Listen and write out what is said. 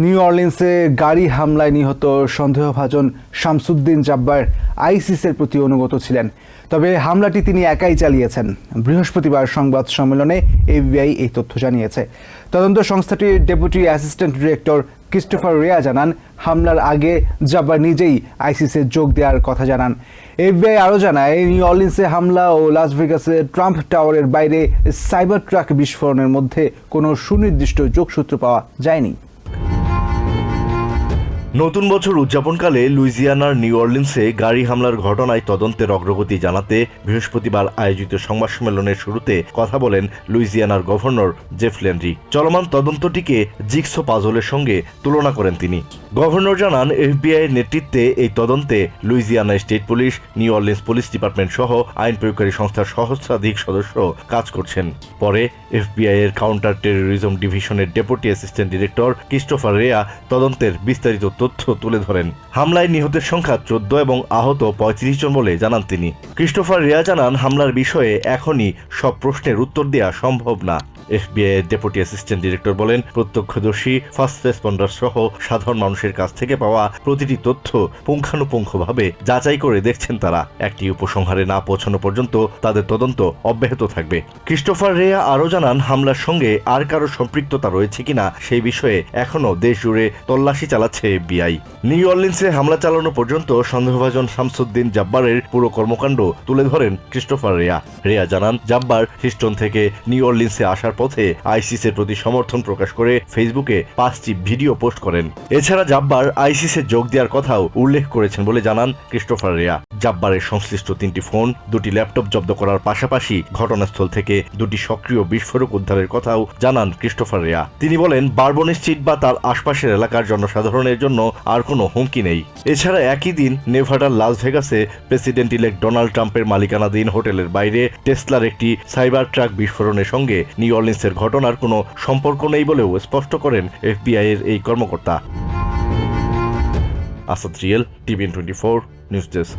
New অর্লিন্সে গাড়ি হামলায় নিহত সন্দেহভাজন শামসুদ্দিন জাব্বার আইসিসের প্রতি অনুগত ছিলেন। তবে হামলাটি তিনি একাই চালিয়েছেন। বৃহস্পতিবার সংবাদ সম্মেলনে এফবিআই এই তথ্য জানিয়েছে। তদন্ত সংস্থাটির deputy assistant director Christopher Raia জানান, হামলার আগে জাব্বার নিজেই আইসিসে যোগ দেওয়ার কথা জানান। এফবিআই আরও জানায়, নিউ অর্লিন্সে হামলা ও লাস ভেগাসে ট্রাম্প টাওয়ারের বাইরে সাইবার ট্রাক বিস্ফোরণের মধ্যে কোনো সুনির্দিষ্ট যোগসূত্র পাওয়া যায়নি। নতুন বছর উদযাপনকালে লুইজিয়ানার নিউ অর্লিন্সে গাড়ি হামলার ঘটনায় তদন্তের অগ্রগতি জানাতে বৃহস্পতিবার আয়োজিত সংবাদ সম্মেলনের শুরুতে কথা বলেন লুইজিয়ানার গভর্নর জেফ লেনরি চলমান তদন্তটিকে জিক্সো পাজলের সঙ্গে তুলনা করেন তিনি। গভর্নর জানান এফবিআই নেতৃত্বে এই তদন্তে Louisiana State Police, New Orleans Police Department সহ আইন প্রয়োগকারী সংস্থার সহস্রাধিক সদস্য কাজ করছেন। পরে এফবিআই এর কাউন্টার টেরোরিজম ডিভিশনের deputy assistant director Christopher Raia তদন্তের বিস্তারিত তথ্য তুলে ধরেন। হামলায় নিহতের সংখ্যা চোদ্দ এবং আহত পঁয়ত্রিশ জন বলে জানান তিনি। ক্রিস্টোফার রিয়া জানান, হামলার বিষয়ে এখনই সব প্রশ্নের উত্তর দেওয়া সম্ভব না। এফবিআই এর ডেপুটি অ্যাসিস্ট্যান্ট ডিরেক্টর বলেন, প্রত্যক্ষদর্শী, ফার্স্ট রেসপন্ডার সহ সাধারণ মানুষের কাছ থেকে পাওয়া প্রতিটি তথ্য পুঙ্খানুপুঙ্খভাবে যাচাই করে দেখছেন তারা। একটি উপসংহারে না পৌঁছানো পর্যন্ত তাদের তদন্ত অব্যাহত থাকবে। ক্রিস্টোফার রেয়া আরও জানান, হামলার সঙ্গে আর কারও সম্পৃক্ততা রয়েছে কিনা সেই বিষয়ে এখনও দেশ জুড়ে তল্লাশি চালাচ্ছে এফবিআই। নিউ অর্লিন্সে হামলা চালানো পর্যন্ত সন্দেহভাজন শামসুদ্দিন জাব্বারের পুরো কর্মকাণ্ড তুলে ধরেন ক্রিস্টোফার রেয়া। রেয়া জানান, জাব্বার হিস্টন থেকে নিউ অর্লিন্সে আসার পথে আইসিসের প্রতি সমর্থন প্রকাশ করে ফেসবুকে পাঁচটি ভিডিও পোস্ট করেন। এছাড়া জাব্বার আইসিসে যোগ দেওয়ার কথাও উল্লেখ করেছেন বলে জানান ক্রিস্টোফার রেয়া। জাব্বারের সংশ্লিষ্ট তিনটি ফোন, দুটি ল্যাপটপ জব্দ করার পাশাপাশি ঘটনাস্থল থেকে দুটি সক্রিয় বিস্ফোরক উদ্ধারের কথাও জানান ক্রিস্টোফার রেয়া। তিনি বলেন, বারবন স্ট্রিট বা তার আশপাশের এলাকার জনসাধারণের জন্য আর কোনো হুমকি নেই। এছাড়া একই দিন নেভাডার লাস ভেগাসে প্রেসিডেন্ট ইলেক্ট ডোনাল্ড ট্রাম্পের মালিকানাধীন হোটেলের বাইরে টেসলার একটি সাইবার ট্রাক বিস্ফোরণের সঙ্গে নিউ অর্লিন্সের ঘটনার কোনো সম্পর্ক নেই বলেও স্পষ্ট করেন এফবিআই এর এই কর্মকর্তা। Asad real TVN twenty four, news desk.